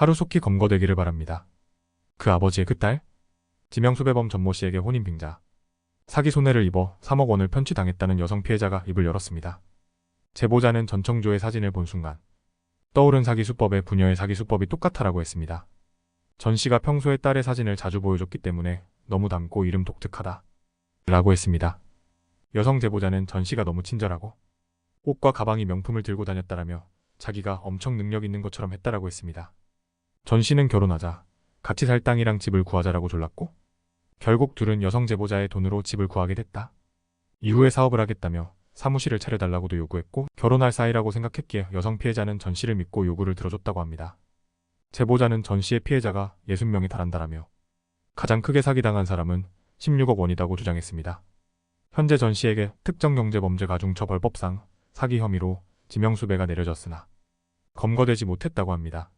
하루속히 검거되기를 바랍니다. 그 아버지의 그 딸? 지명수배범 전모 씨에게 혼인 빙자. 사기 손해를 입어 3억 원을 편취당했다는 여성 피해자가 입을 열었습니다. 제보자는 전청조의 사진을 본 순간 떠오른 사기 수법에 부녀의 사기 수법이 똑같다라고 했습니다. 전 씨가 평소에 딸의 사진을 자주 보여줬기 때문에 너무 닮고 이름 독특하다. 라고 했습니다. 여성 제보자는 전 씨가 너무 친절하고 옷과 가방이 명품을 들고 다녔다라며 자기가 엄청 능력 있는 것처럼 했다라고 했습니다. 전 씨는 결혼하자 같이 살 땅이랑 집을 구하자라고 졸랐고 결국 둘은 여성 제보자의 돈으로 집을 구하게 됐다. 이후에 사업을 하겠다며 사무실을 차려달라고도 요구했고 결혼할 사이라고 생각했기에 여성 피해자는 전 씨를 믿고 요구를 들어줬다고 합니다. 제보자는 전 씨의 피해자가 60명에 달한다라며 가장 크게 사기당한 사람은 16억 원이라고 주장했습니다. 현재 전 씨에게 특정 경제범죄 가중처벌법상 사기 혐의로 지명수배가 내려졌으나 검거되지 못했다고 합니다.